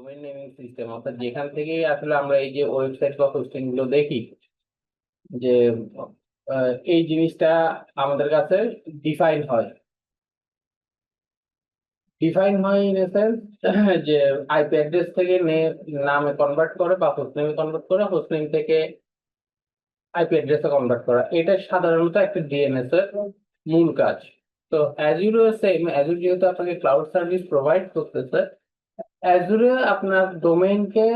Domain naming system অর্থাৎ যেখান থেকে আসলে আমরা এই যে ওয়েবসাইট বা হোস্টিংগুলো দেখি, যে এই জিনিসটা আমাদের কাছে ডিফাইন হয়। ডিফাইন হয় ইন সেন্স যে আইপি অ্যাড্রেস থেকে নামে কনভার্ট করে বা হোস্ট নেমে কনভার্ট করে হোস্ট নেম থেকে আইপি অ্যাড্রেসে কনভার্ট করা। এটা সাধারণত একটা ডিএনএস এর মূল কাজ। তো অ্যাজুরে সেম অ্যাজুর যেহেতু আপনাকে ক্লাউড সার্ভিস প্রোভাইড করতেছে অ্যাজুরে আপনার ডোমেইনকে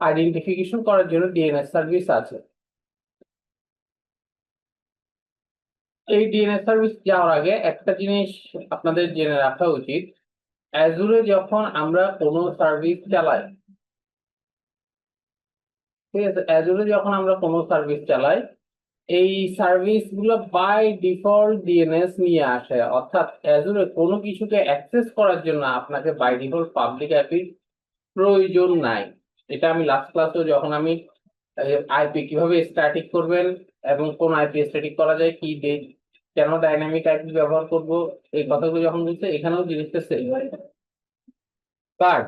আইডেন্টিফিকেশন করার জন্য ডিএনএস সার্ভিস আছে। এই ডিএনএস সার্ভিস যাওয়ার আগে একটা জিনিস আপনাদের জেনে রাখা উচিত। অ্যাজুরে যখন আমরা কোনো সার্ভিস চালাই, ঠিক আছে? অ্যাজুরে যখন আমরা কোনো সার্ভিস চালাই এই সার্ভিসগুলো বাই ডিফল্ট ডিএনএস নিয়ে আসে। অর্থাৎ অ্যাজুরে কোনো কিছুকে অ্যাক্সেস করার জন্য আপনাকে বাই ডিফল্ট পাবলিক আইপির প্রয়োজন নাই। এটা আমি লাস্ট ক্লাসেও যখন আমি আইপি কীভাবে স্ট্যাটিক করবেন এবং কোন আইপি স্ট্যাটিক করা যায়, কি কেন ডাইনামিক আইপি ব্যবহার করব, এই কথাগুলো যখন বলছে, এখানেও জিনিসটা সেম বাট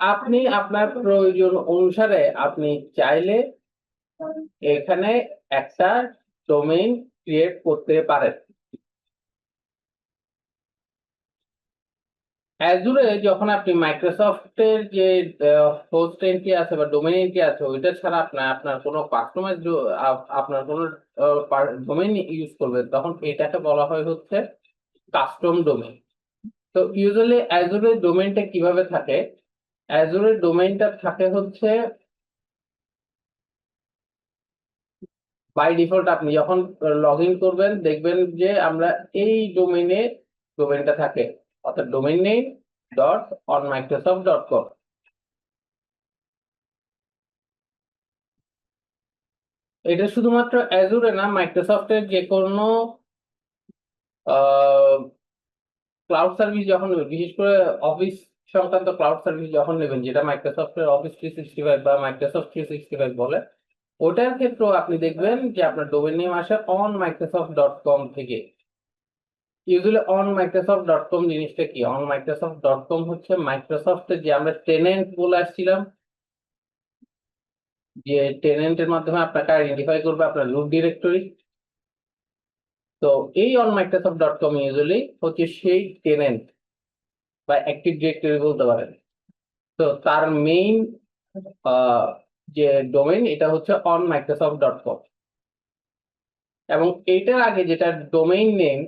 আপনি আপনার প্রয়োজন অনুসারে আপনি চাইলে এখানে একটা ডোমেইন ক্রিয়েট করতে পারেন অ্যাজুরে যখন আপনি মাইক্রোসফটের যে হোস্ট এন্ট্রি আছে বা ডোমেইন এন্ট্রি আছে, ওইটা ছাড়া আপনার আপনার কোনো কাস্টমাইজ আপনার কোনো ডোমেইন ইউজ করবেন, তখন এটাকে বলা হয় হচ্ছে কাস্টম ডোমেইন। তো ইউজুয়ালি অ্যাজুরের ডোমেইনটা কীভাবে থাকে? অ্যাজুরের ডোমেইনটা থাকে হচ্ছে বাই ডিফল্ট আপনি যখন লগ ইন করবেন, দেখবেন যে আমরা এই ডোমেইনে ডোমেইনটা থাকে। অর্থাৎ domain name dot on Microsoft dot com এটা শুধুমাত্র অ্যাজুরে না মাইক্রোসফটের যে কোনো ক্লাউড সার্ভিস যখন নেবেন, বিশেষ করে অফিস সংক্রান্ত ক্লাউড সার্ভিস যখন নেবেন, যেটা মাইক্রোসফটের অফিস থ্রি সিক্সটি ফাইভ বা মাইক্রোসফট থ্রি সিক্সটি ফাইভ বলে ওটার ক্ষেত্রেও আপনি দেখবেন যে আপনার ডোমেন নেম আসে অন মাইক্রোসফট ডট কম থেকে। Usually on Microsoft dot com জিনিসটা কি? অন মাইক্রোসফট ডট কম হচ্ছে মাইক্রোসফটের যে আমরা টেনেন্ট বলে আসছিলাম, যে টেনেন্টের মাধ্যমে আপনাকে আইডেন্টিফাই করবে আপনার রুট ডিরেক্টরি তো এই on Microsoft dot com usually হচ্ছে সেই টেনেন্ট বা অ্যাক্টিভ ডিরেক্টরি বলতে পারেন। তো তার মেইন যে ডোমেইন এটা হচ্ছে অন মাইক্রোসফট ডট কম এবং এইটার আগে যেটা ডোমেইন নেম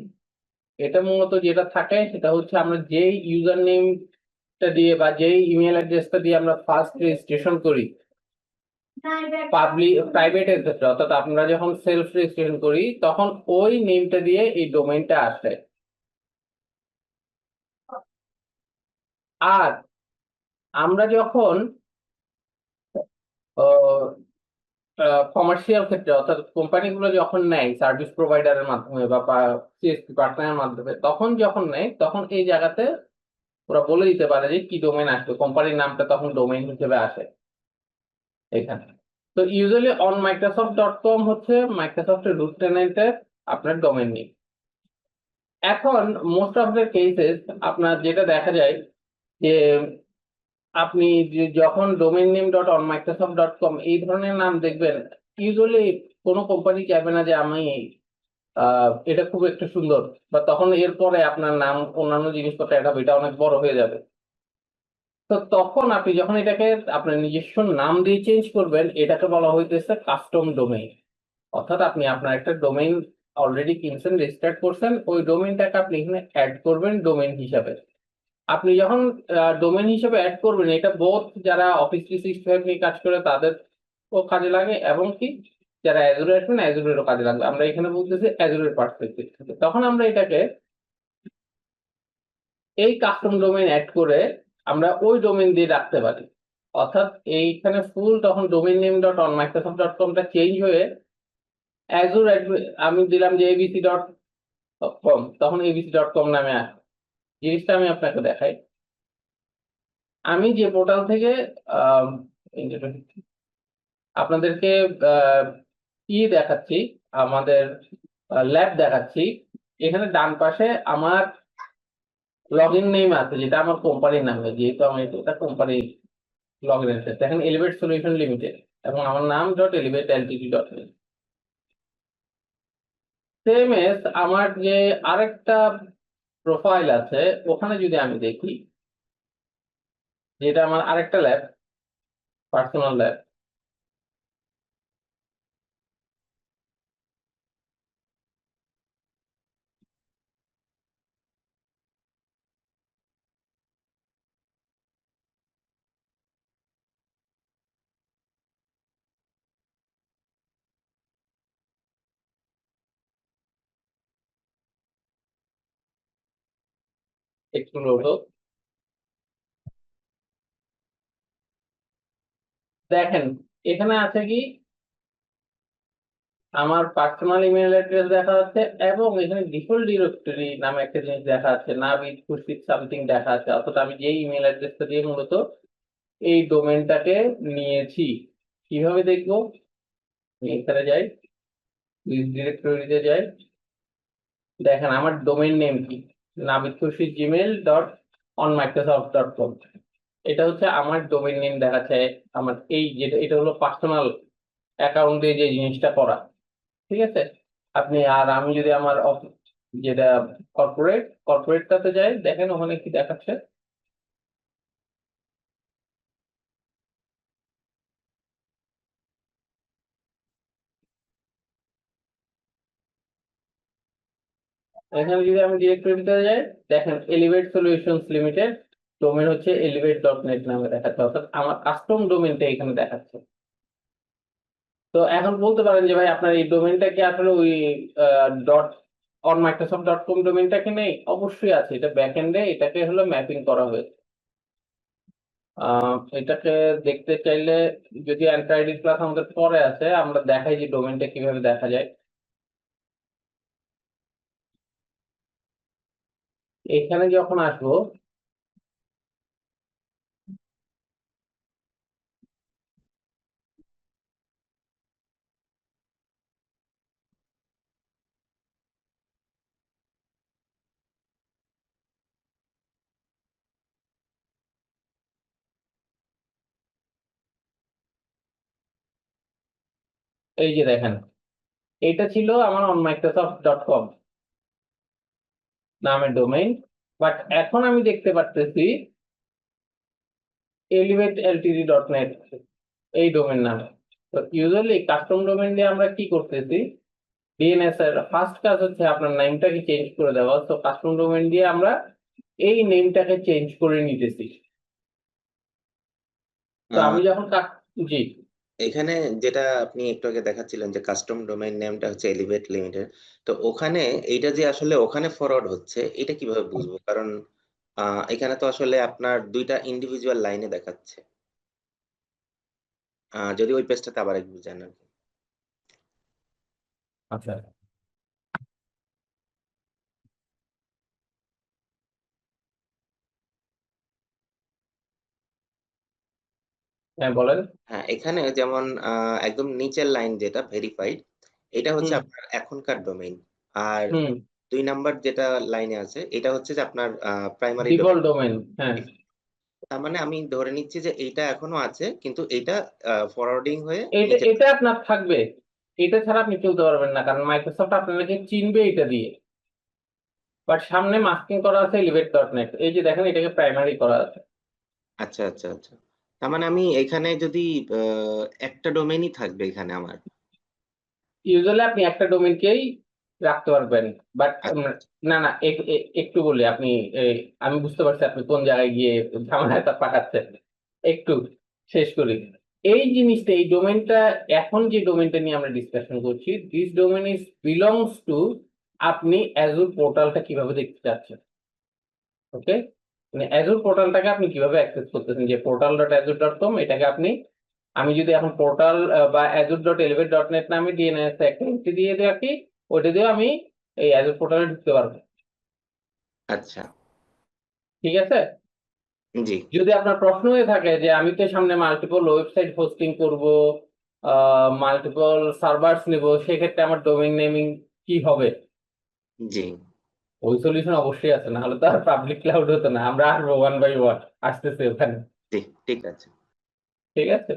এটা মূলত যেটা থাকে সেটা হচ্ছে আমরা যেই ইউজার নেমটা দিয়ে বা যেই ইমেল অ্যাড্রেসটা দিয়ে আমরা ফার্স্ট রেজিস্ট্রেশন করি পাবলিক প্রাইভেট ক্ষেত্রে অর্থাৎ আমরা যখন সেলফ রেজিস্ট্রেশন করি তখন ওই নেমটা দিয়ে এই ডোমেইনটা আসে। আর আমরা যখন কমার্শিয়াল ক্ষেত্রে অর্থাৎ কোম্পানিগুলো যখন নেয় সার্ভিস প্রোভাইডারের মাধ্যমে বা সিএসপি পার্টনারের মাধ্যমে, তখন যখন নেয়, তখন এই জায়গাতে ওরা বলে দিতে পারে যে কি ডোমেন আসবে। কোম্পানির নামটা তখন ডোমেইন হিসেবে আসে এখানে। তো usually on Microsoft dot com হচ্ছে মাইক্রোসফটের রুট টেনেন্টের আপনার ডোমেন নেই এখন মোস্ট অফ দ্য কেসেস আপনার যেটা দেখা যায় যে আপনি যখন domain name dot on Microsoft dot com এই ধরনের নাম দেখবেন ইউজুয়ালি কোনো কোম্পানি চাইবে না যে আমি এটা খুব একটু সুন্দর। বা তখন এরপরে আপনার নাম, অন্যান্য জিনিসপত্র এটা এটা অনেক বড় হয়ে যাবে। তো তখন আপনি যখন এটাকে আপনার নিজস্ব নাম দিয়ে চেঞ্জ করবেন, এটাকে বলা হইতেছে কাস্টম ডোমেইন অর্থাৎ আপনি আপনার একটা ডোমেইন অলরেডি কিনছেন রেজিস্টার্ড করছেন, ওই ডোমেইনটাকে আপনি এখানে অ্যাড করবেন ডোমেইন হিসাবে। আপনি যখন ডোমেন হিসেবে অ্যাড করবেন, এটা বোধ যারা অফিস থ্রি সিক্সটি ফাইভ নিয়ে কাজ করে তাদের ও কাজে লাগে এবং কি যারা অ্যাজুরে আসবেন অ্যাজুরেরও কাজে লাগবে। আমরা এখানে বলতেছি অ্যাজুরের পার্সপেক্টিভ থেকে। তখন আমরা এটাকে এই কাস্টম ডোমেন অ্যাড করে আমরা ওই ডোমেন দিয়ে রাখতে পারি। অর্থাৎ এইখানে ফুল তখন domain name dot on Microsoft dot কমটা change হয়ে অ্যাজুর আমি দিলাম যে এবিসি ডট কম তখন এবিসি ডট কম নামে আসে জিনিসটা আমি আপনাকে দেখাই। আমি যে পোর্টাল থেকে আপনাদেরকে ই দেখাচ্ছি? আমাদের ল্যাব দেখাচ্ছি। এখানে ডান পাশে আমার লগ ইন নেম আছে, যেটা আমার কোম্পানির নামে, যেহেতু আমি এটা কোম্পানি লগ ইন আছে। দেখেন এলিভেট সলিউশন লিমিটেড এবং আমার নাম dot elevate LTD dot same S আমার যে আরেকটা প্রোফাইল আছে ওখানে যদি আমি দেখি যেটা আমার আরেকটা ল্যাব পার্সোনাল ল্যাব একটু হোক দেখেন, এখানে আছে কি? আমার পার্সোনাল ইমেল অ্যাড্রেস দেখা যাচ্ছে এবং এখানে ডিফল্ট ডিরেক্টরি নামে একটা জিনিস দেখা যাচ্ছে না উইথ খুশিত সামথিং দেখা যাচ্ছে। অর্থাৎ আমি যেই ইমেল অ্যাড্রেসটা দিয়ে মূলত এই ডোমেনটাকে নিয়েছি, কীভাবে দেখব? এখানে যাই ডিরেক্টরিতে যাই। দেখেন, আমার ডোমেন নেম কি? Nabid Gmail dot on Microsoft dot com এটা হচ্ছে আমার ডোমেন নেম দেখাচ্ছে আমার এই যেটা এটা হলো পার্সোনাল অ্যাকাউন্ট দিয়ে যে জিনিসটা করা। ঠিক আছে? আপনি আর আমি যদি আমার যেটা কর্পোরেট কর্পোরেটটাতে যাই, দেখেন ওখানে কি দেখাচ্ছে। এখানে যদি আমি ডিরেক্টরিতে যাই, দেখেন এলিভেট সলিউশনস লিমিটেড ডোমেন হচ্ছে এলিভেট ডট নেট নামে দেখাচ্ছে, অর্থাৎ আমার কাস্টম ডোমেনটা এখানে দেখাচ্ছে। তো এখন বলতে পারেন যে ভাই, আপনার এই ডোমেনটা কি আসলে ওই dot on Microsoft dot com ডোমেনটা কি নেই? অবশ্যই আছে, এটা ব্যাক এন্ডে এটাকে হলো ম্যাপিং করা হয়েছে। এটাকে দেখতে চাইলে যদি অ্যান্ট্রাইডি ক্লাস আমাদের পরে আছে আমরা দেখাই যে ডোমেনটা কীভাবে দেখা যায়। এখানে যখন আসব এই যে দেখেন এটা ছিল আমার অন মাইক্রোসফট ডট কম নামের ডোমেইন বাট এখন আমি দেখতে পারতেছি এলিভেট এলটিডি ডট নেট এই ডোমেন নামে। তো ইউজুয়ালি কাস্টম ডোমেন দিয়ে আমরা কি করতেছি? ডিএনএস এর ফার্স্ট কাজ হচ্ছে আপনার নেমটাকে চেঞ্জ করে দেওয়া। তো কাস্টম ডোমেন দিয়ে আমরা এই নেমটাকে চেঞ্জ করে নিতেছি। তো আমি যখন জি। এখানে যেটা আপনি একটু আগে দেখাচ্ছিলেন যে কাস্টম ডোমেইন নেমটা হচ্ছে এলিভেট লিমিটেড তো ওখানে এইটা যে আসলে ওখানে ফরওয়ার্ড হচ্ছে এটা কীভাবে বুঝব? কারণ আহ, এখানে তো আসলে আপনার দুইটা ইন্ডিভিজুয়াল লাইনে দেখাচ্ছে। যদি ওই পেজটাতে আবার একটু জানান আচ্ছা। হ্যাঁ বলেন। হ্যাঁ এখানে যেমন আহ, একদম নিচের লাইন যেটা ভেরিফাইড এটা হচ্ছে হুম। আপনার এখনকার ডোমেইন আর হুম। দুই নাম্বার যেটা লাইনে আছে এটা হচ্ছে যে আপনার প্রাইমারি ডিফল্ট ডোমেন হ্যাঁ। তার মানে আমি ধরে নিচ্ছি যে এইটা এখনও আছে কিন্তু এইটা ফরওয়ার্ডিং হয়ে এটা নিচে এটা আপনার থাকবে। এটা ছাড়া আপনি চলতে পারবেন না কারণ মাইক্রোসফট আপনাকে চিনবে এটা দিয়ে। বাট সামনে মাস্কিং করা আছে এলিভেট ডট নেট এই যে দেখেন এটাকে প্রাইমারি করা আছে। আচ্ছা আচ্ছা আচ্ছা। তার মানে আমি এখানে যদি একটা ডোমেনই থাকবে এখানে আমার। ইউজুয়ালি আপনি একটা ডোমেনকেই রাখতে পারবেন বাট আচ্ছা। না না এক- একটু বলি আপনি আমি বুঝতে পারছি আপনি কোন জায়গায় গিয়ে ঝামেলায় তা পাকাচ্ছেন একটু শেষ করি। এই জিনিসটা এই ডোমেনটা এখন যে ডোমেনটা নিয়ে আমরা ডিসকাশন করছি this domain is belongs to আপনি অ্যাজুর পোর্টালটা কীভাবে দেখতে চাচ্ছেন। ওকে অ্যাজুর পোর্টালটাকে আপনি কীভাবে অ্যাক্সেস করতেছেন? যে portal dot Azure dot com এটাকে আপনি আমি যদি এখন পোর্টাল বা Azure dot Elevate dot net নামে ডিএনএস অ্যাকাউন্টটি দিয়ে রাখি ওইটা দিয়ে আমি এই অ্যাজুর পোর্টালে ঢুকতে পারব। আচ্ছা। ঠিক আছে? জি। যদি আপনার প্রশ্ন হয়ে থাকে যে আমি তো সামনে মাল্টিপল ওয়েবসাইট হোস্টিং করব মাল্টিপল সার্ভার্স নেব সেক্ষেত্রে আমার ডোমেইন নেমিং কি হবে? জি। ওই সলিউশন অবশ্যই আছে না হলে তো আর পাবলিক ক্লাউড হতো না আমরা আর ওয়ান বাই ওয়ান আসতেছে ওখানে। ঠিক আছে। ঠিক আছে?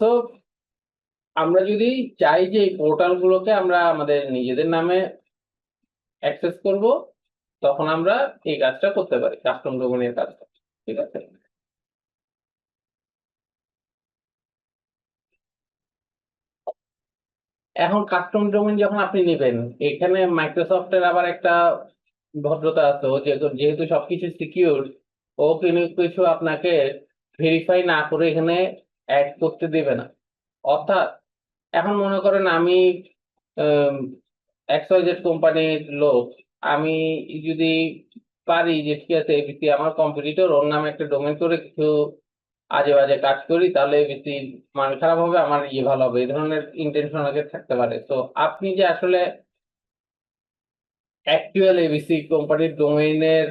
তো আমরা যদি চাই যে এই পোর্টাল গুলোকে আমরা আমাদের নিজেদের নামে অ্যাক্সেস করব তখন আমরা এই কাজটা করতে পারি কাস্টম ডোমেনের কাজটা ঠিক আছে? এখন কাস্টম ডোমেন যখন আপনি নেবেন, এখানে মাইক্রোসফটের আবার একটা ভদ্রতা আছে। যেহেতু সবকিছু সিকিউর ও কোনো কিছু আপনাকে ভেরিফাই না করে এখানে অ্যাড করতে দেবে না। অর্থাৎ, এখন মনে করেন আমি এক্সওয়াইজেড কোম্পানির লোক, আমি যদি পারি যে ঠিক আছে এবিসি আমার কম্পিটিটর ওর নামে একটা ডোমেন করে কিছু আজে বাজে কাজ করি, তাহলে এবিসি মান খারাপ হবে, আমার ইয়ে ভালো হবে, এই ধরনের ইন্টেনশন আগে থাকতে পারে। তো আপনি যে আসলে অ্যাকচুয়াল এবিসি কোম্পানির ডোমেইনের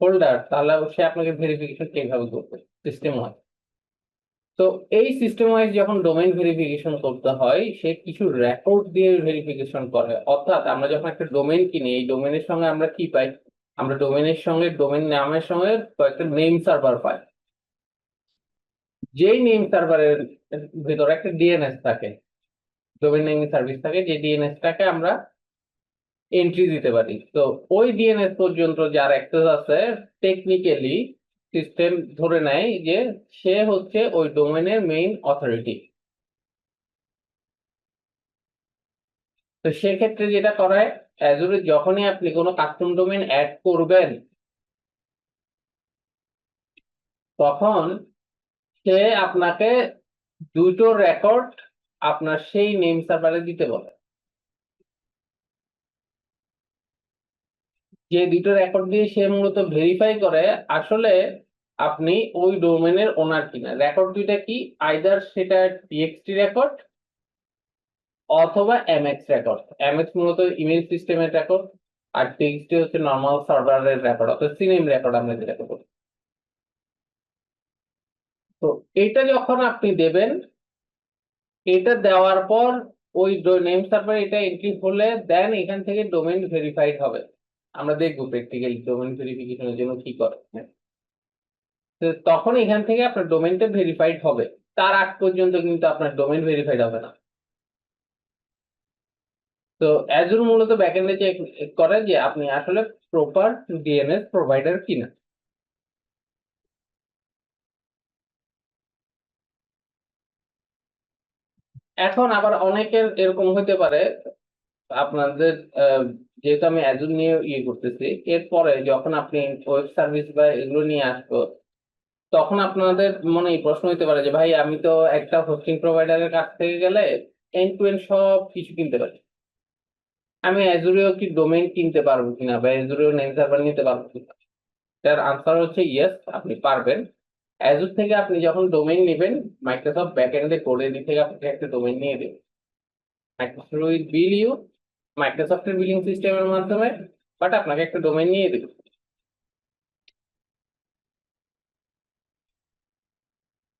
হোল্ডার তাহলে সে আপনাকে ভেরিফিকেশন কীভাবে করবে সিস্টেম ওয়াইজ তো এই সিস্টেম ওয়াইজ যখন ডোমেইন ভেরিফিকেশন করতে হয়, সে কিছু রেকর্ড দিয়ে ভেরিফিকেশন করে। অর্থাৎ আমরা যখন একটা ডোমেইন কিনি, এই ডোমেইনের সঙ্গে আমরা কি পাই? আমরা ডোমেইনের সঙ্গে ডোমেইন নামের সঙ্গে কয়েকটা নেম সার্ভার পাই। যেই নেম সার্ভারের ভিতরে একটা ডিএনএস থাকে ডোমেইন নেম সার্ভিস থাকে, যে ডিএনএসটাকে আমরা এন্ট্রি দিতে পারি। তো ওই ডিএনএস পর্যন্ত যার অ্যাক্সেস আছে টেকনিক্যালি সিস্টেম ধরে নেয় যে সে হচ্ছে ওই ডোমেনের মেইন অথরিটি তো সেক্ষেত্রে যেটা করায় অ্যাজুরে যখনই আপনি কোনো কাস্টম ডোমেন অ্যাড করবেন, তখন সে আপনাকে দুটো রেকর্ড আপনার সেই নেম সার্ভারে দিতে বলে। যে দুটো রেকর্ড দিয়ে সে মূলত ভেরিফাই করে, আসলে আপনি ওই ডোমেনের ওনার কিনা। রেকর্ড দুইটা কি? আইদার সেটা টিএক্সটি রেকর্ড অথবা এমএক্স রেকর্ড এমএক্স মূলত ইমেল সিস্টেমের রেকর্ড আর টিএক্সটি হচ্ছে নর্মাল সার্ভারের রেকর্ড অর্থাৎ সিনেম রেকর্ড আমরা যেটাকে বলি। তো এটা যখন আপনি দেবেন, এটা দেওয়ার পর ওই নেম সার্ভার এটা এন্ট্রি হলে দেন এখান থেকে ডোমেন ভেরিফাইড হবে। আমরা দেখব প্র্যাকটিক্যালি ডোমেন ভেরিফিকেশনের জন্য কি করে। তখন এখান থেকে আপনার ডোমেনটা ভেরিফাইড হবে। তার আগ পর্যন্ত কিন্তু আপনার ডোমেন ভেরিফাইড হবে না। তো অ্যাজুর মূলত ব্যাকএন্ডে চেক করে যে আপনি আসলে প্রপার ডিএনএস প্রোভাইডার কিনা। এখন আবার অনেকের এরকম হতে পারে, আপনাদের যেহেতু আমি অ্যাজুর নিয়ে ইয়ে করতেছি, এরপরে যখন আপনি ওয়েব সার্ভিস বা এগুলো নিয়ে আসব, তখন আপনাদের মনে এই প্রশ্ন হতে পারে যে, ভাই, আমি তো একটা হোস্টিং প্রোভাইডারের কাছ থেকে গেলে এন্ড টু এন্ড সব কিছু কিনতে পারি। আমি অ্যাজুরেও কি ডোমেইন কিনতে পারব কিনা বা অ্যাজুরেও নেম সার্ভার নিতে পারব কিনা? তার আনসার হচ্ছে ইয়েস আপনি পারবেন। অ্যাজুর থেকে আপনি যখন ডোমেইন নেবেন মাইক্রোসফট ব্যাকএন্ডে কোড এদিক থেকে আপনাকে একটা ডোমেইন নিয়ে দেবে। মাইক্রোসফট উইল বিল ইউ মাইক্রোসফটের বিলিং সিস্টেমের মাধ্যমে বাট আপনাকে একটা ডোমেইন নিয়ে দেবে।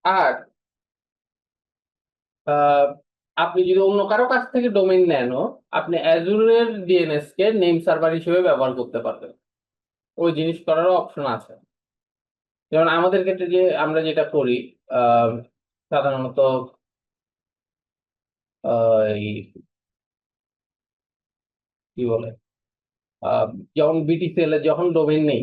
আর আপনি যদি অন্য কারও কাছ থেকে ডোমেইন নেন, আপনি অ্যাজুরের ডিএনএস কে নেম সার্ভার হিসেবে ব্যবহার করতে পারবেন। ওই জিনিস করারও অপশন আছে। যেমন আমাদের ক্ষেত্রে যে আমরা যেটা করি সাধারণত কি বলে যখন বিটিসিএল এর যখন ডোমেইন নেই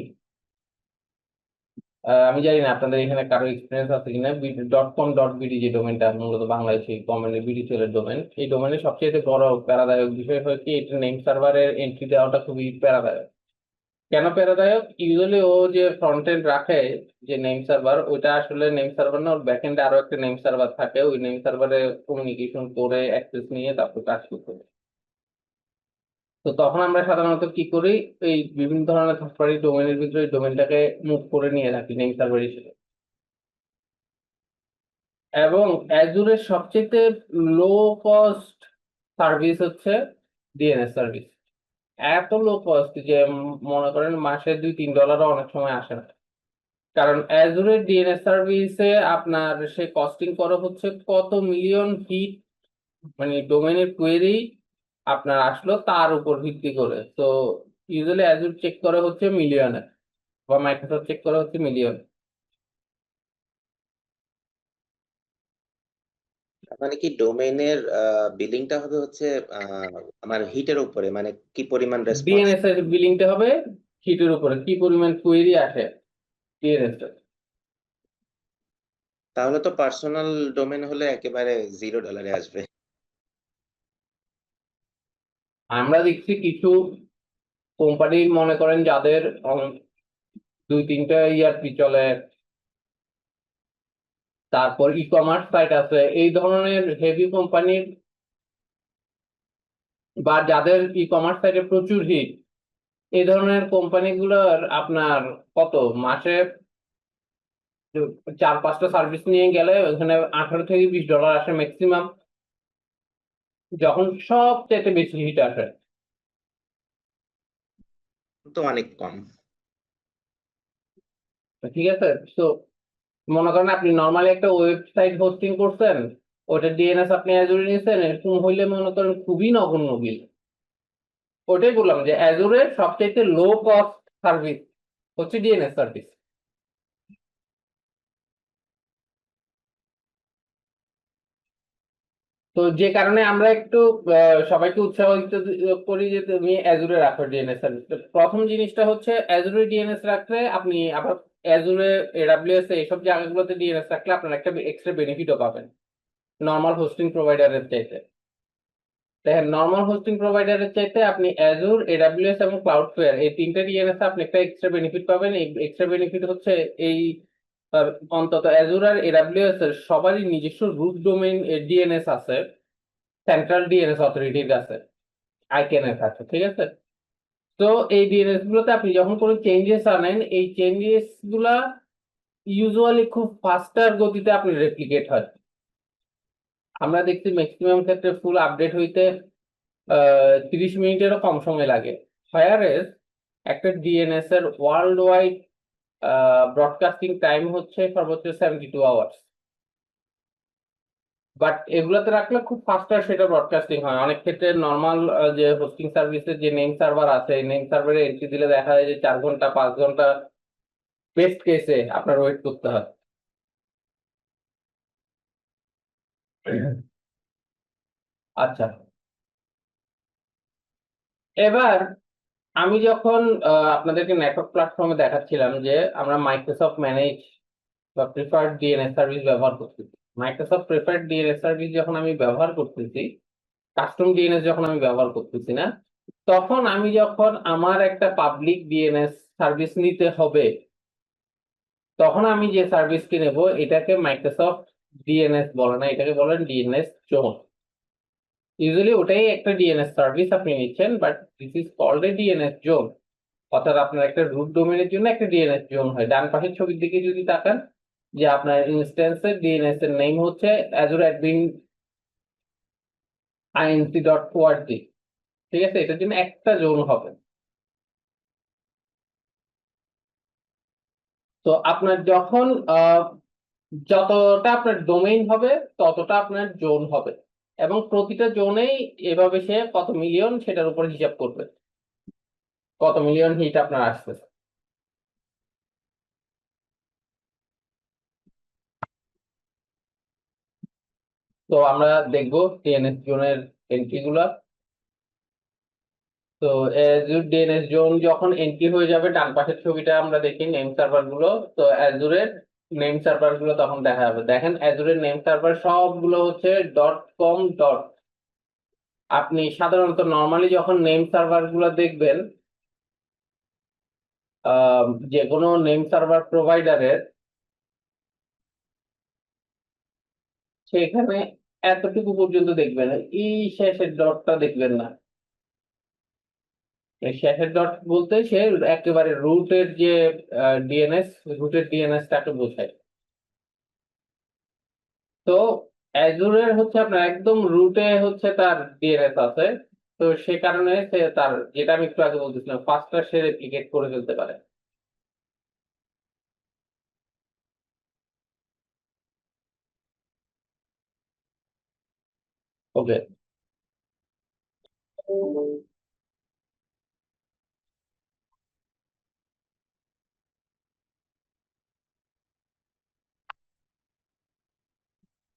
আমি জানি না আপনাদের এখানে কারও এক্সপিরিয়েন্স আছে কিনা ডট কম ডট বিডি যে ডোমেনটা মূলত বাংলাদেশি গভর্নমেন্ট বিডিসিএল এর ডোমেন এই ডোমেনের সবচেয়ে বড় প্যারাদায়ক বিষয় হচ্ছে কি এটা নেম সার্ভারের এন্ট্রি দেওয়াটা খুবই প্যারাদায়ক। কেন প্যারাদায়ক? ইউজুয়ালি ও যে ফ্রন্ট এন্ড রাখে যে নেম সার্ভার ওইটা আসলে নেম সার্ভার না, ওর ব্যাক এন্ডে আরও একটা নেম সার্ভার থাকে। ওই নেম সার্ভারে কমিউনিকেশন করে অ্যাক্সেস নিয়ে তারপর কাজ করতে তো তখন আমরা সাধারণত কি করি? এই বিভিন্ন ধরনের থার্ড পার্টি ডোমেনের ভিতরে ওই ডোমেনটাকে মুভ করে নিয়ে রাখি নেম সার্ভার হিসেবে। এবং অ্যাজুরের সবচেয়ে লো কস্ট সার্ভিস হচ্ছে ডিএনএস সার্ভিস এত লো কস্ট যে মনে করেন মাসে দুই, তিন ডলারও অনেক সময় আসে না। কারণ অ্যাজুরের ডিএনএস সার্ভিসে আপনার সে কস্টিং করা হচ্ছে কত মিলিয়ন হিট মানে ডোমেনের কোয়েরি আপনার আসলো তার উপর ভিত্তি করে। তো ইউজুয়ালি অ্যাজুর চেক করা হচ্ছে মিলিয়নে বা মাইক্রোসফট চেক করা হচ্ছে মিলিয়ন মানে কি ডোমেইনের বিলিংটা হবে হচ্ছে আমার হিটের উপরে মানে কি পরিমাণ রেসপন্স ডিএনএস এর বিলিংটা হবে হিটের উপরে কি পরিমাণ কোয়েরি আসে ডিএনএস এর তাহলে তো পার্সোনাল ডোমেন হলে একেবারে জিরো ডলারে আসবে। আমরা দেখছি কিছু কোম্পানি মনে করেন যাদের দুই তিনটা ইয়ারপি চলে তারপর ই কমার্স সাইট আছে। এই ধরনের হেভি কোম্পানির বা যাদের ই কমার্স সাইটে প্রচুর হিট এই ধরনের কোম্পানিগুলোর আপনার কত? মাসে চার পাঁচটা সার্ভিস নিয়ে গেলে ওখানে আঠারো থেকে বিশ ডলার আসে ম্যাক্সিমাম যখন সবচেয়ে বেশি হিট আসে। তো অনেক কম। ঠিক আছে? তো মনে করেন আপনি নর্মালি একটা ওয়েবসাইট হোস্টিং করছেন ওটা ডিএনএস আপনি অ্যাজুরে নিয়েছেন এরকম হইলে মনে করেন খুবই নগণ্য বিল ওটাই বললাম যে অ্যাজুরের সবচাইতে লো কস্ট সার্ভিস হচ্ছে ডিএনএস সার্ভিস তো যে কারণে আমরা একটু সবাইকে উৎসাহিত করি যে তুমি অ্যাজুরে রাখো ডিএনএস সার্ভিস প্রথম জিনিসটা হচ্ছে অ্যাজুরে ডিএনএস রাখলে আপনি আবার অ্যাজুরে এডাব্লিউএস এইসব জায়গাগুলোতে ডিএনএস রাখলে আপনার একটা এক্সট্রা বেনিফিটও পাবেন। নর্মাল হোস্টিং প্রোভাইডারের চাইতে। দেখেন নর্মাল হোস্টিং প্রোভাইডারের চাইতে আপনি অ্যাজুর এডাব্লিউএস এবং ক্লাউডফেয়ার এই তিনটা ডিএনএস আপনি একটা এক্সট্রা বেনিফিট পাবেন। এই এক্সট্রা বেনিফিট হচ্ছে এই অন্তত অ্যাজুর আর এডাব্লিউএস এর সবারই নিজস্ব রুট ডোমেইন ডিএনএস আছে সেন্ট্রাল ডিএনএস অথরিটির কাছে আইকেনের কাছে ঠিক আছে? তো এই ডিএনএস গুলোতে আপনি যখন কোনো চেঞ্জেস আনেন, এই চেঞ্জেসগুলা ইউজুয়ালি খুব ফাস্টার গতিতে আপনি রেপ্লিকেট হয়। আমরা দেখছি ম্যাক্সিমাম ক্ষেত্রে ফুল আপডেট হইতে তিরিশ মিনিটেরও কম সময় লাগে। ফায়ারেস একটা ডিএনএস এর ওয়ার্ল্ড ওয়াইড ব্রডকাস্টিং টাইম হচ্ছে সর্বোচ্চ সেভেন্টি টু আওয়ার্স বাট এগুলোতে রাখলে খুব ফাস্টার সেটা ব্রডকাস্টিং হয়। অনেক ক্ষেত্রে নর্মাল যে হোস্টিং সার্ভিসের যে নেম সার্ভার আছে নেম সার্ভারে এন্ট্রি দিলে দেখা যায় যে চার ঘণ্টা, পাঁচ ঘণ্টা বেস্ট কেসে আপনার ওয়েট করতে হয়। আচ্ছা। এবার আমি যখন আপনাদেরকে নেটওয়ার্ক প্ল্যাটফর্মে দেখাচ্ছিলাম যে আমরা মাইক্রোসফট ম্যানেজ বা প্রিফার্ড ডিএনএস সার্ভিস ব্যবহার করতেছি মাইক্রোসফট প্রিফার্ড ডিএনএস সার্ভিস যখন আমি ব্যবহার করতেছি কাস্টম ডিএনএস যখন আমি ব্যবহার করতেছি না, তখন আমি যখন আমার একটা পাবলিক ডিএনএস সার্ভিস নিতে হবে, তখন আমি যে সার্ভিসটি নেব, এটাকে মাইক্রোসফট ডিএনএস বলে না, এটাকে বলেন ডিএনএস জোন ইউজুয়ালি ওটাই একটা ডিএনএস সার্ভিস আপনি নিচ্ছেন but this is called a DNS zone অর্থাৎ আপনার একটা রুট ডোমেনের জন্য একটা ডিএনএস জোন হয়। ডান পাশের ছবির দিকে যদি তাকান যে আপনার ইনস্ট্যান্সের ডিএনএস এর নেম হচ্ছে Azure admin INC dot ORG ঠিক আছে? এটার জন্য একটা জোন হবে। তো আপনার যখন যতটা আপনার ডোমেইন হবে, ততটা আপনার জোন হবে। এবং প্রতিটা জোনেই এভাবে সে কত মিলিয়ন সেটার উপর হিসাব করবে। কত মিলিয়ন হিট আপনার আসতেছে তো আমরা দেখব ডিএনএস জোনের এন্ট্রি গুলা। তো ডিএনএস জোন যখন এন্ট্রি হয়ে যাবে, ডান পাশের ছবিটা আমরা দেখি নেম সার্ভারগুলো। তো অ্যাজুরের নেম সার্ভারগুলো তখন দেখা যাবে দেখেন অ্যাজুরের নেম সার্ভার সবগুলো হচ্ছে ডট কম ডট আপনি সাধারণত নর্মালি যখন নেম সার্ভারগুলো দেখবেন যে কোনো নেম সার্ভার প্রোভাইডারের সেখানে এতটুকু পর্যন্ত দেখবেন, এই শেষের ডটটা দেখবেন না। শেষের ডট বলতে সে একেবারে রুটের যে ডিএনএস রুটের ডিএনএসটাকে বোঝায়। তো অ্যাজুরের হচ্ছে আপনার একদম রুটে হচ্ছে তার ডিএনএস আছে। তো সে কারণে সে তার, যেটা আমি একটু আগে বলতেছিলাম ফাস্টার সে রেপ্লিকেট করে ফেলতে পারে। ওকে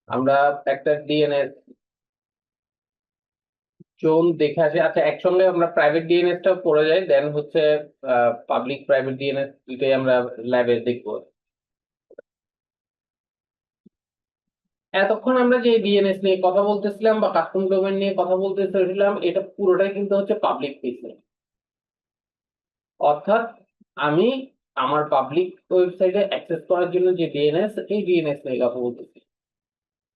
আমরা একটা ডিএনএস জোন দেখে আসি। আচ্ছা একসঙ্গে আমরা প্রাইভেট ডিএনএস টা পড়ে যাই দেন হচ্ছে পাবলিক প্রাইভেট ডিএনএস দুইটাই আমরা ল্যাবে দেখব। এতক্ষণ আমরা যে ডিএনএস নিয়ে কথা বলতেছিলাম বা কাস্টম ডোমেন নিয়ে কথা বলতেছিলাম, এটা পুরোটাই কিন্তু হচ্ছে পাবলিক ফেসিং অর্থাৎ আমি আমার পাবলিক ওয়েবসাইটে অ্যাক্সেস করার জন্য যে ডিএনএস এই ডিএনএস নিয়ে কথা বলতেছি।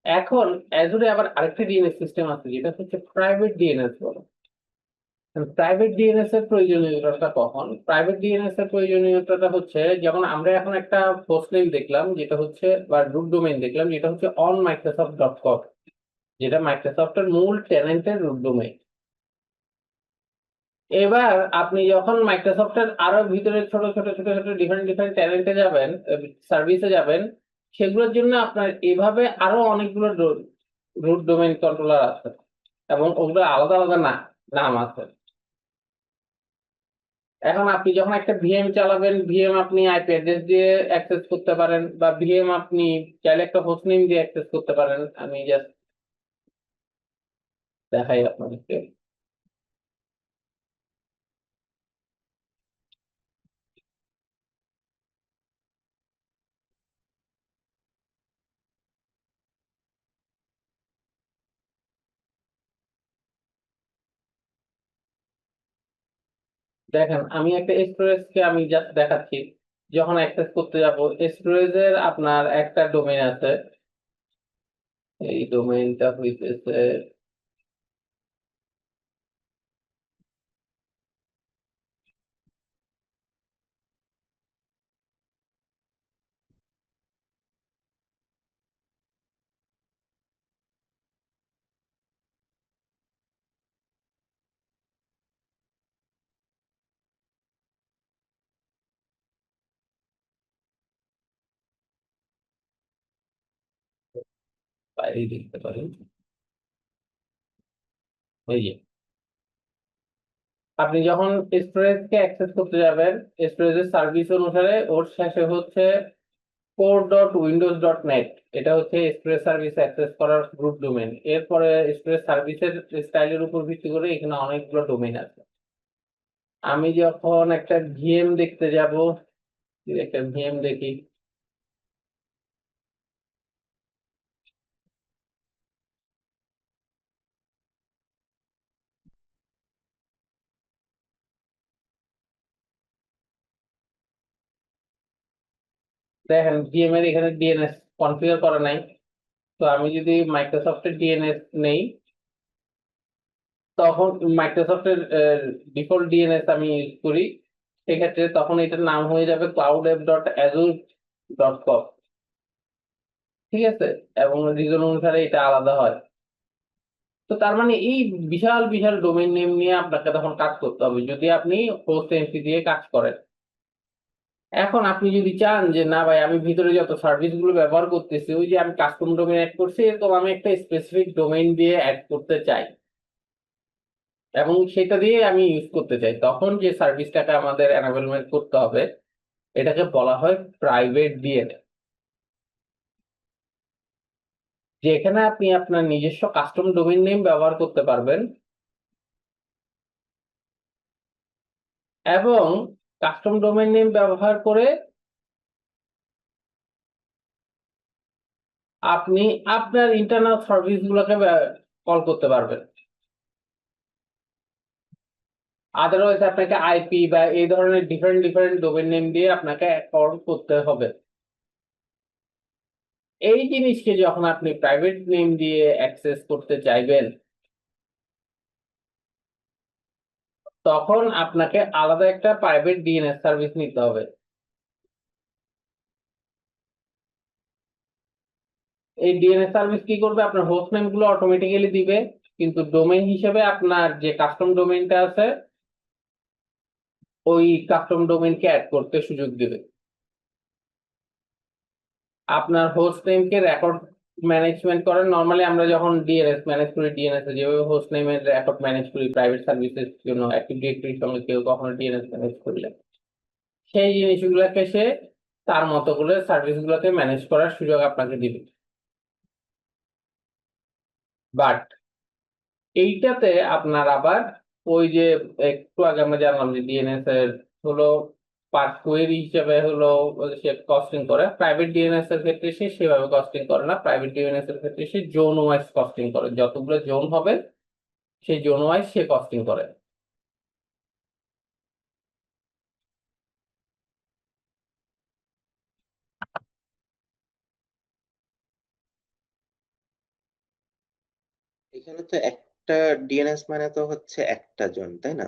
এখন অ্যাজুরে আবার আরেকটা ডিএনএস সিস্টেম আছে, যেটা হচ্ছে প্রাইভেট ডিএনএস বলে। প্রাইভেট ডিএনএস এর প্রয়োজনীয়তাটা কখন? প্রাইভেট ডিএনএস এর প্রয়োজনীয়তাটা হচ্ছে, যেমন আমরা এখন একটা হোস্ট নেম দেখলাম, যেটা হচ্ছে, বা রুট ডোমেইন দেখলাম, যেটা হচ্ছে অন মাইক্রোসফট ডট কম যেটা মাইক্রোসফটের মূল টেনেন্টের রুট ডোমেইন এবার আপনি যখন মাইক্রোসফটের আরও ভিতরে ছোট ছোট ছোট ছোট ডিফারেন্ট ডিফারেন্ট ট্যালেন্টে যাবেন সার্ভিসে যাবেন, সেগুলোর জন্য আপনার এভাবে আরও অনেকগুলো রুট ডোমেইন কন্ট্রোলার আছে এবং ওগুলো আলাদা আলাদা না, নাম আছে। এখন আপনি যখন একটা ভিএম চালাবেন ভিএম আপনি আইপি অ্যাড্রেস দিয়ে অ্যাক্সেস করতে পারেন বা ভিএম আপনি চাইলে একটা হোস্ট নেম দিয়ে অ্যাক্সেস করতে পারেন। আমি জাস্ট দেখাই আপনাদেরকে। দেখেন, আমি একটা স্টোরেজ কে আমি দেখাচ্ছি। যখন অ্যাক্সেস করতে যাব স্টোরেজের আপনার একটা ডোমেইন আছে। এই ডোমেইনটা হইতেছে বাইরেই দেখতে পারেন আপনি যখন স্টোরেজ কে অ্যাক্সেস করতে যাবেন স্টোরেজের সার্ভিস অনুসারে ওর শেষে হচ্ছে core dot Windows dot net এটা হচ্ছে স্টোরেজ সার্ভিস অ্যাক্সেস করার গ্রুপ ডোমেন এরপরে স্টোরেজ সার্ভিসের স্টাইলের উপর ভিত্তি করে এখানে অনেকগুলো ডোমেন আছে। আমি যখন একটা ভিএম দেখতে যাব একটা ভিএম দেখি দেখেন ভিএম এর এখানে ডিএনএস কনফিগার করা নাই। তো আমি যদি মাইক্রোসফটের ডিএনএস নেই, তখন মাইক্রোসফটের ডিফল্ট ডিএনএস আমি ইউজ করি। সেক্ষেত্রে তখন এটার নাম হয়ে যাবে cloud app dot Azure dot com ঠিক আছে? এবং রিজন অনুসারে এটা আলাদা হয়। তো তার মানে এই বিশাল বিশাল ডোমেইন নেম নিয়ে আপনাকে তখন কাজ করতে হবে। যদি আপনি হোস্ট এনসি দিয়ে কাজ করেন এখন আপনি যদি চান যে, না ভাই, আমি ভিতরে যত সার্ভিসগুলো ব্যবহার করতেছি, ওই যে আমি কাস্টম ডোমেন অ্যাড করছি, এরকম আমি একটা স্পেসিফিক ডোমেইন দিয়ে অ্যাড করতে চাই। এবং সেটা দিয়ে আমি ইউজ করতে চাই। তখন যে সার্ভিসটাকে আমাদের এনাবেলমেন্ট করতে হবে, এটাকে বলা হয় প্রাইভেট ডিএনএ যেখানে আপনি আপনার নিজস্ব কাস্টম ডোমেন নেম ব্যবহার করতে পারবেন। এবং কাস্টম ডোমেন নেম ব্যবহার করে আপনি আপনার ইন্টারনাল সার্ভিস গুলোকে কল করতে পারবেন। আদারওয়াইজ আপনাকে আইপি বা এই ধরনের ডিফারেন্ট ডিফারেন্ট ডোমেন নেম দিয়ে আপনাকে অ্যাকাউন্ট করতে হবে। এই জিনিসকে যখন আপনি প্রাইভেট নেম দিয়ে অ্যাক্সেস করতে চাইবেন তখন আপনাকে আলাদা একটা প্রাইভেট ডিএনএস সার্ভিস নিতে হবে। এই ডিএনএস সার্ভিস কি করবে? আপনার হোস্ট নেমগুলো অটোমেটিক্যালি দিবে, কিন্তু ডোমেইন হিসেবে আপনার যে কাস্টম ডোমেইনটা আছে, ওই কাস্টম ডোমেইনকে অ্যাড করতে সুযোগ দিবে। আপনার হোস্ট নেমকে রেকর্ড ম্যানেজমেন্ট করেন নর্মালি আমরা যখন ডিএনএস ম্যানেজ করি ডিএনএস যেভাবে হোস্ট নেমের রেকর্ড ম্যানেজ করি প্রাইভেট সার্ভিসের জন্য অ্যাক্টিভ ডিরেক্টরির সঙ্গে কেউ কখনো ডিএনএস ম্যানেজ করলে। সেই জিনিসগুলোকে সে তার মতো করে সার্ভিসগুলোকে ম্যানেজ করার সুযোগ আপনাকে দিবে। বাট এইটাতে আপনার আবার ওই যে একটু আগে আমরা জানলাম যে ডিএনএস এর হলো পার কোয়েরি হিসেবে হলো সে কস্টিং করে। প্রাইভেট ডিএনএস এর ক্ষেত্রে সে সেভাবে কস্টিং করে না। প্রাইভেট ডিএনএস এর ক্ষেত্রে সে জোন ওয়াইজ কস্টিং করে। যতগুলো জোন হবে সেই জোন ওয়াইজ সে কস্টিং করে। এখানে তো একটা ডিএনএস মানে তো হচ্ছে একটা জোন তাই না?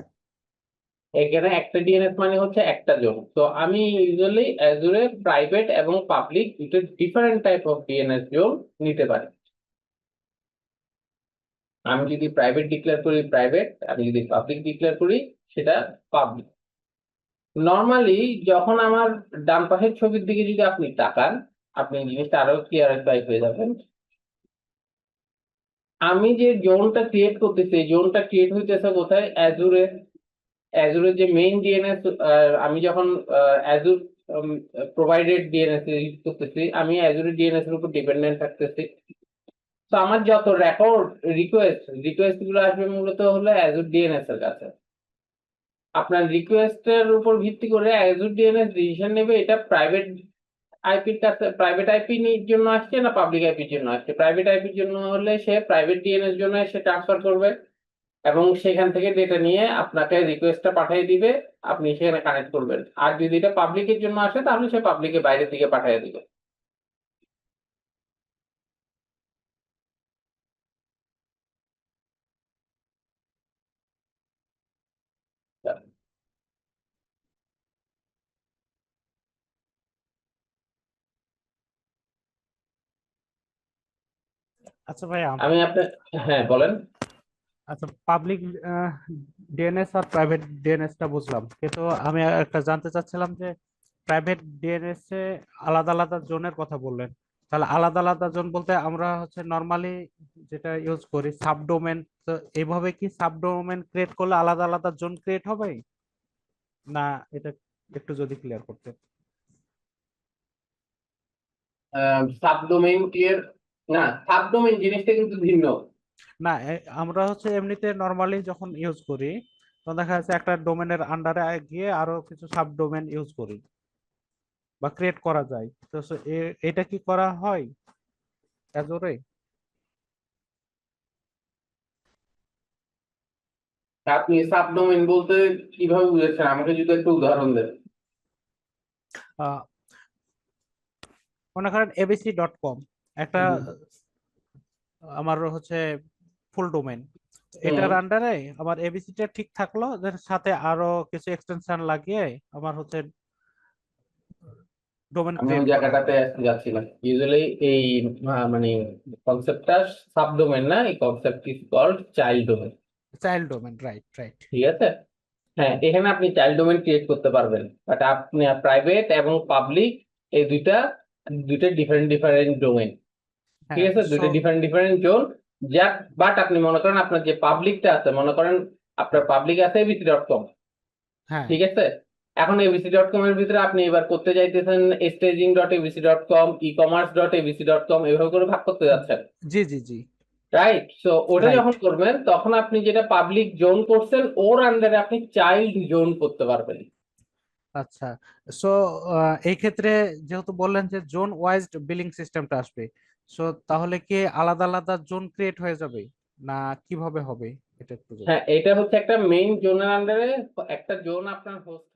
এখানে একটা ডিএনএস মানে হচ্ছে একটা জোন তো আমি ইউজুয়ালি অ্যাজুরে প্রাইভেট এবং পাবলিক দুটো different type of DNS zone নিতে পারি। আমি যদি প্রাইভেট ডিক্লেয়ার করি প্রাইভেট আমি যদি পাবলিক ডিক্লেয়ার করি, সেটা পাবলিক নর্মালি যখন আমার ডান পাশের ছবির দিকে যদি আপনি তাকান, আপনি জিনিসটা আরও ক্লিয়ারিফাই হয়ে যাবেন। আমি যে জোনটা ক্রিয়েট করতেছি জোনটা ক্রিয়েট হইতেছে কোথায়? অ্যাজুরে অ্যাজুরের যে মেইন ডিএনএস আমি যখন অ্যাজুর প্রোভাইডেড ডিএনএস ইউজ করতেছি, আমি অ্যাজুরের ডিএনএস এর উপর ডিপেন্ডেন্ট থাকতেছি। তো আমার যত রেকর্ড রিকোয়েস্ট রিকোয়েস্টগুলো আসবে মূলত হলো অ্যাজুর ডিএনএস এর কাছে। আপনার রিকোয়েস্টের উপর ভিত্তি করে অ্যাজুর ডিএনএস ডিসিশন নেবে, এটা প্রাইভেট আইপির কাছে প্রাইভেট আইপি জন্য আসছে না পাবলিক আইপির জন্য আসছে? প্রাইভেট আইপির জন্য হলে সে প্রাইভেট ডিএনএস জন্য সে ট্রান্সফার করবে। এবং সেখান থেকে ডেটা নিয়ে আপনাকে রিকোয়েস্টটা পাঠিয়ে দিবে আপনি সেখানে কানেক্ট করবেন। আর যদি এটা পাবলিকের জন্য আসে তাহলে সে পাবলিকে বাইরের দিকে পাঠিয়ে দিবে। আচ্ছা ভাইয়া আমি আপনার হ্যাঁ বলেন। আচ্ছা পাবলিক ডিএনএস আর প্রাইভেট ডিএনএসটা বুঝলাম। কিন্তু আমি একটা জানতে চাচ্ছিলাম যে প্রাইভেট ডিএনএস এ আলাদা আলাদা জোনের কথা বললেন। তাহলে আলাদা আলাদা জোন বলতে আমরা হচ্ছে নর্মালি যেটা ইউজ করি সাবডোমেন তো এইভাবে কি সাবডোমেন ক্রিয়েট করলে আলাদা আলাদা জোন ক্রিয়েট হবে? না, এটা একটু যদি ক্লিয়ার করতে। সাবডোমেইন ক্লিয়ার না সাবডোমেইন জিনিসটা কিন্তু ভিন্ন। না আমরা হচ্ছে এমনিতে নর্মালি যখন ইউজ করি তখন দেখা যাচ্ছে একটা ডোমেনের আন্ডারে গিয়ে আরও কিছু সাব ডোমেন ইউজ করি বা ক্রিয়েট করা যায়। তো এটা কি করা হয়? অ্যাজোরে আপনি সাবডোমেইন বলতে কীভাবে বুঝেছেন? আমাকে যদি একটু উদাহরণ দেন। আহ, মনে করেন কম একটা আমার হচ্ছে ফুল ডোমেন এটার আন্ডারে আমার এবিসিটা ঠিক থাকল সাথে আরও কিছু এক্সটেনশন লাগিয়ে আমার হচ্ছে ডোমেন আমি জায়গাটাতে যাচ্ছিলাম। ইউজুয়ালি এই মানে কনসেপ্টটা সাবডোমেন না এই concept is called child domain child domain right right ঠিক আছে? হ্যাঁ এখানে আপনি চাইল্ড ডোমেন ক্রিয়েট করতে পারবেন। বাট আপনি প্রাইভেট এবং পাবলিক এই দুইটা দুইটা ডিফারেন্ট ডিফারেন্ট ডোমেন ঠিক আছে? দুইটা ডিফারেন্ট ডিফারেন্ট জোন। যা বাট আপনি মনে করেন আপনার যে পাবলিকটা আছে মনে করেন আপনার পাবলিক আছে এবিসি ডট কম হ্যাঁ। ঠিক আছে? এখন এবিসি ডট কম এর ভিতরে আপনি এবার করতে যাইতেছেন staging dot ABC dot com e commerce dot ABC dot com এভাবে করে ভাগ করতে যাচ্ছেন। জি জি জি। রাইট সো ওটা যখন করবেন তখন আপনি যেটা পাবলিক জোন করছেন ওর আন্ডারে আপনি চাইল্ড জোন করতে পারবেন। আচ্ছা। সো এই ক্ষেত্রে যেহেতু বললেন যে জোন ওয়াইজ বিলিং সিস্টেমটা আসবে সো তাহলে কি আলাদা আলাদা জোন ক্রিয়েট হয়ে যাবে? না, কীভাবে হবে? এটা একটু হ্যাঁ এটা হচ্ছে একটা মেইন জোনের আন্ডারে একটা জোন আপনার হোস্ট